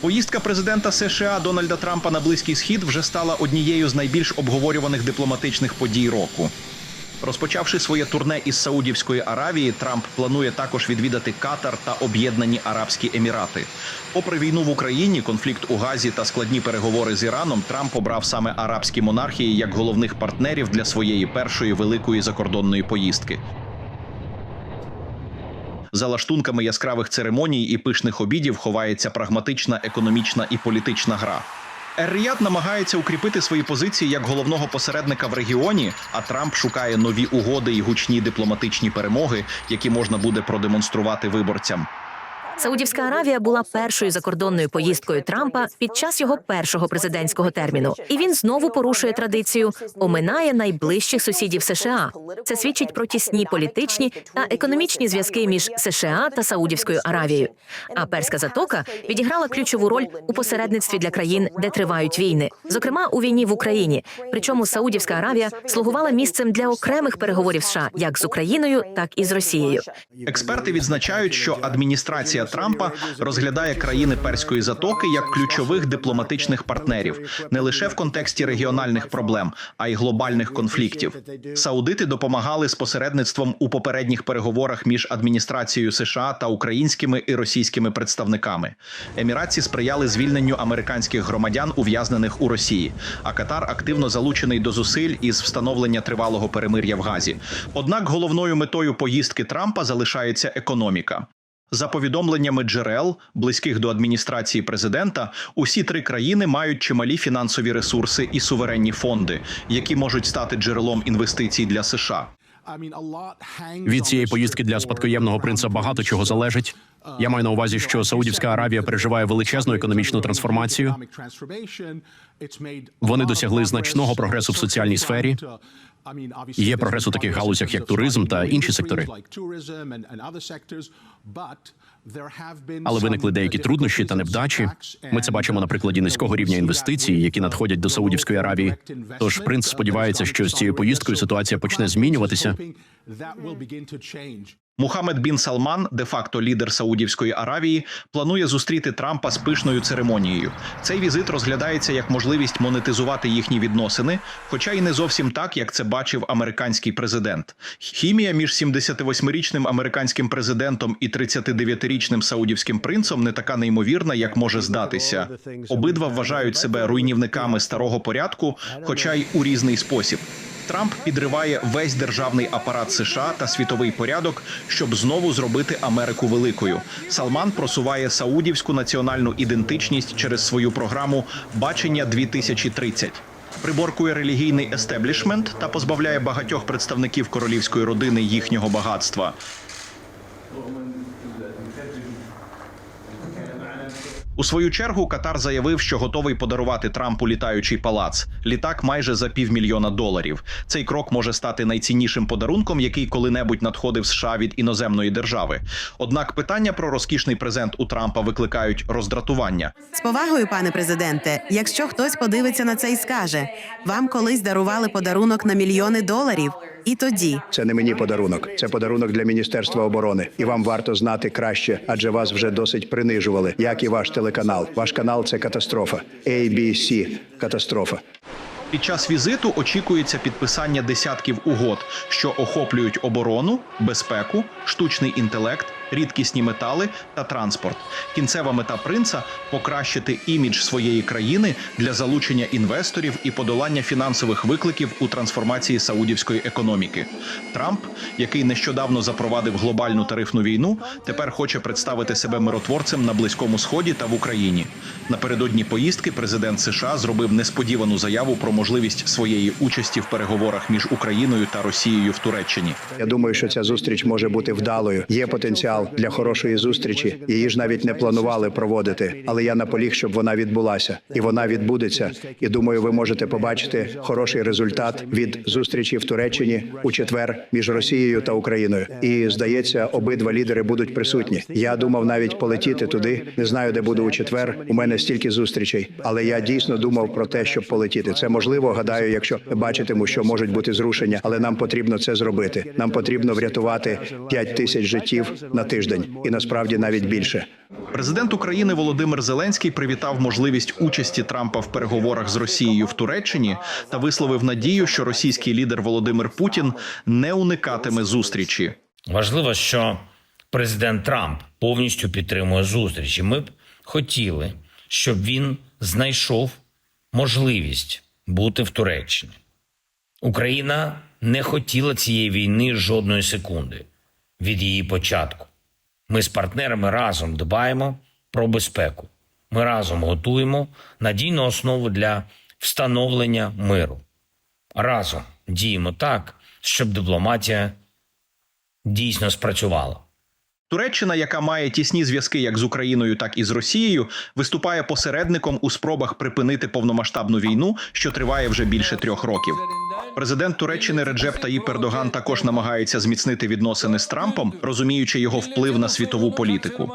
Поїздка президента США Дональда Трампа на Близький Схід вже стала однією з найбільш обговорюваних дипломатичних подій року. Розпочавши своє турне із Саудівської Аравії, Трамп планує також відвідати Катар та Об'єднані Арабські Емірати. Попри війну в Україні, конфлікт у Газі та складні переговори з Іраном, Трамп обрав саме арабські монархії як головних партнерів для своєї першої великої закордонної поїздки. За лаштунками яскравих церемоній і пишних обідів ховається прагматична економічна і політична гра. Ер-Ріяд намагається укріпити свої позиції як головного посередника в регіоні, а Трамп шукає нові угоди і гучні дипломатичні перемоги, які можна буде продемонструвати виборцям. Саудівська Аравія була першою закордонною поїздкою Трампа під час його першого президентського терміну, і він знову порушує традицію, оминає найближчих сусідів США. Це свідчить про тісні політичні та економічні зв'язки між США та Саудівською Аравією. А перська затока відіграла ключову роль у посередництві для країн, де тривають війни, зокрема у війні в Україні. Причому Саудівська Аравія слугувала місцем для окремих переговорів США як з Україною, так і з Росією. Експерти відзначають, що адміністрація Трампа розглядає країни перської затоки як ключових дипломатичних партнерів не лише в контексті регіональних проблем, а й глобальних конфліктів. Саудити допомагали з посередництвом у попередніх переговорах між адміністрацією США та українськими і російськими представниками. Еміратці сприяли звільненню американських громадян, ув'язнених у Росії. А Катар активно залучений до зусиль із встановлення тривалого перемир'я в Газі. Однак головною метою поїздки Трампа залишається економіка. За повідомленнями джерел, близьких до адміністрації президента, усі три країни мають чималі фінансові ресурси і суверенні фонди, які можуть стати джерелом інвестицій для США. Від цієї поїздки для спадкоємного принца багато чого залежить. Я маю на увазі, що Саудівська Аравія переживає величезну економічну трансформацію. Вони досягли значного прогресу в соціальній сфері. Є прогрес у таких галузях, як туризм та інші сектори. Але виникли деякі труднощі та невдачі. Ми це бачимо на прикладі низького рівня інвестицій, які надходять до Саудівської Аравії. Тож принц сподівається, що з цією поїздкою ситуація почне змінюватися. Мухаммед бін Салман, де-факто лідер Саудівської Аравії, планує зустріти Трампа з пишною церемонією. Цей візит розглядається як можливість монетизувати їхні відносини, хоча й не зовсім так, як це бачив американський президент. Хімія між 78-річним американським президентом і 39-річним саудівським принцем не така неймовірна, як може здатися. Обидва вважають себе руйнівниками старого порядку, хоча й у різний спосіб. Трамп підриває весь державний апарат США та світовий порядок, щоб знову зробити Америку великою. Салман просуває саудівську національну ідентичність через свою програму Бачення 2030 Приборкує релігійний естеблішмент та позбавляє багатьох представників королівської родини їхнього багатства. У свою чергу Катар заявив, що готовий подарувати Трампу літаючий палац. Літак майже за півмільйона доларів. Цей крок може стати найціннішим подарунком, який коли-небудь надходив США від іноземної держави. Однак питання про розкішний презент у Трампа викликають роздратування. З повагою, пане президенте, якщо хтось подивиться на це і скаже, вам колись дарували подарунок на мільйони доларів, і тоді Це не мені подарунок, це подарунок для міністерства оборони. І вам варто знати краще, адже вас вже досить принижували, як і ваш телеканал. Ваш канал це катастрофа. ABC – катастрофа. Під час візиту очікується підписання десятків угод, що охоплюють оборону, безпеку, штучний інтелект, рідкісні метали та транспорт. Кінцева мета принца покращити імідж своєї країни для залучення інвесторів і подолання фінансових викликів у трансформації саудівської економіки. Трамп, який нещодавно запровадив глобальну тарифну війну, тепер хоче представити себе миротворцем на близькому сході та в Україні. Напередодні поїздки президент США зробив несподівану заяву про можливість своєї участі в переговорах між Україною та Росією в Туреччині. Я думаю, що ця зустріч може бути вдалою. Є потенціал для хорошої зустрічі. Її ж навіть не планували проводити, але я наполіг, щоб вона відбулася, і вона відбудеться. І думаю, ви можете побачити хороший результат від зустрічі в Туреччині у четвер між Росією та Україною. І здається, обидва лідери будуть присутні. Я думав навіть полетіти туди. Не знаю, де буду у четвер. У мене стільки зустрічей, але я дійсно думав про те, щоб полетіти. Це можливо. Гадаю, якщо бачитиму, що можуть бути зрушення, але нам потрібно це зробити. Нам потрібно врятувати 5 тисяч життів на тиждень, і насправді навіть більше. Президент України Володимир Зеленський привітав можливість участі Трампа в переговорах з Росією в Туреччині та висловив надію, що російський лідер Володимир Путін не уникатиме зустрічі. Важливо, що президент Трамп повністю підтримує зустріч. І Ми б хотіли, щоб він знайшов можливість бути в Туреччині. Україна не хотіла цієї війни жодної секунди від її початку. Ми з партнерами разом дбаємо про безпеку. Ми разом готуємо надійну основу для встановлення миру. Разом діємо так, щоб дипломатія дійсно спрацювала. Туреччина, яка має тісні зв'язки як з Україною, так і з Росією, виступає посередником у спробах припинити повномасштабну війну, що триває вже більше трьох років. Президент Туреччини Реджеп Таїп Ердоган також намагається зміцнити відносини з Трампом, розуміючи його вплив на світову політику.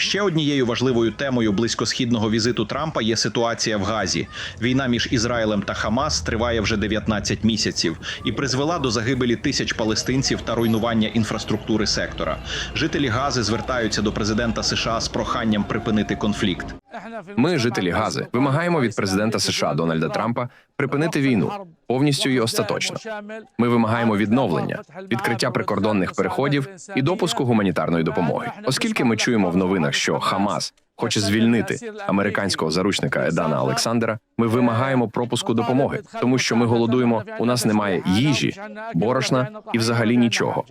Ще однією важливою темою близькосхідного візиту Трампа є ситуація в Газі. Війна між Ізраїлем та Хамас триває вже 19 місяців і призвела до загибелі тисяч палестинців та руйнування інфраструктури сектора. Жителі Гази звертаються до президента США з проханням припинити конфлікт. Ми, жителі Гази, вимагаємо від президента США Дональда Трампа припинити війну повністю і остаточно. Ми вимагаємо відновлення, відкриття прикордонних переходів і допуску гуманітарної допомоги, оскільки ми чуємо в новинах, що Хамас хоче звільнити американського заручника Едана Олександра. Ми вимагаємо пропуску допомоги, тому що ми голодуємо. У нас немає їжі, борошна і взагалі нічого.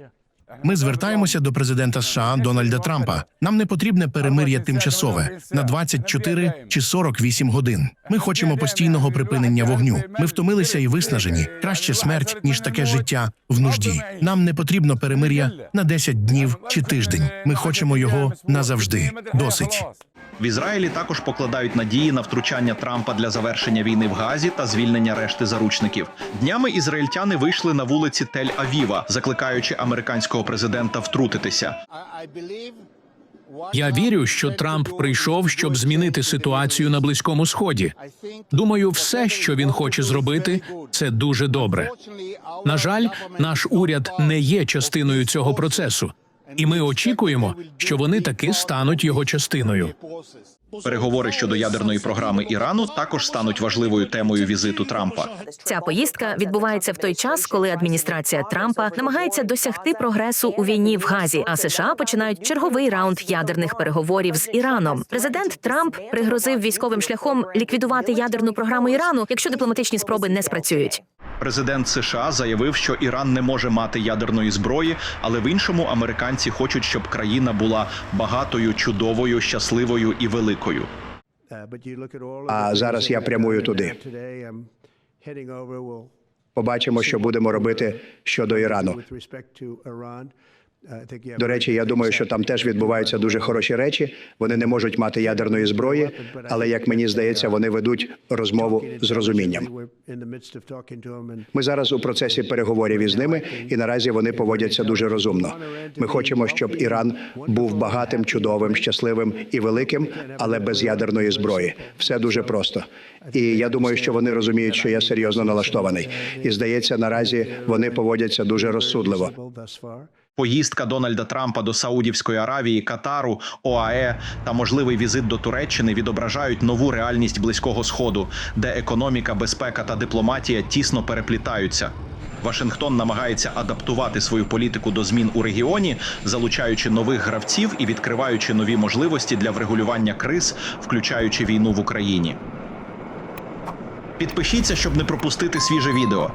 Ми звертаємося до президента США Дональда Трампа. Нам не потрібне перемир'я тимчасове на 24 чи 48 годин. Ми хочемо постійного припинення вогню. Ми втомилися і виснажені. Краще смерть ніж таке життя в нужді. Нам не потрібно перемир'я на 10 днів чи тиждень. Ми хочемо його назавжди. Досить. В Ізраїлі також покладають надії на втручання Трампа для завершення війни в Газі та звільнення решти заручників. Днями ізраїльтяни вийшли на вулиці Тель-Авіва, закликаючи американського президента втрутитися. Я вірю, що Трамп прийшов, щоб змінити ситуацію на близькому сході. Думаю, все, що він хоче зробити, це дуже добре. На жаль, наш уряд не є частиною цього процесу, і ми очікуємо, що вони таки стануть його частиною. Переговори щодо ядерної програми Ірану також стануть важливою темою візиту Трампа. Ця поїздка відбувається в той час, коли адміністрація Трампа намагається досягти прогресу у війні в Газі, а США починають черговий раунд ядерних переговорів з Іраном. Президент Трамп пригрозив військовим шляхом ліквідувати ядерну програму Ірану, якщо дипломатичні спроби не спрацюють. Президент США заявив, що Іран не може мати ядерної зброї, але в іншому американці хочуть, щоб країна була багатою, чудовою, щасливою і великою. А зараз я прямую туди. Побачимо, що будемо робити щодо Ірану. До речі, я думаю, що там теж відбуваються дуже хороші речі. Вони не можуть мати ядерної зброї, але як мені здається, вони ведуть розмову з розумінням. Ми зараз у процесі переговорів із ними, і наразі вони поводяться дуже розумно. Ми хочемо, щоб Іран був багатим, чудовим, щасливим і великим, але без ядерної зброї. Все дуже просто. І я думаю, що вони розуміють, що я серйозно налаштований. І здається, наразі вони поводяться дуже розсудливо. Поїздка Дональда Трампа до Саудівської Аравії, Катару, ОАЕ та можливий візит до Туреччини відображають нову реальність близького сходу, де економіка, безпека та дипломатія тісно переплітаються. Вашингтон намагається адаптувати свою політику до змін у регіоні, залучаючи нових гравців і відкриваючи нові можливості для врегулювання криз, включаючи війну в Україні. Підпишіться, щоб не пропустити свіже відео.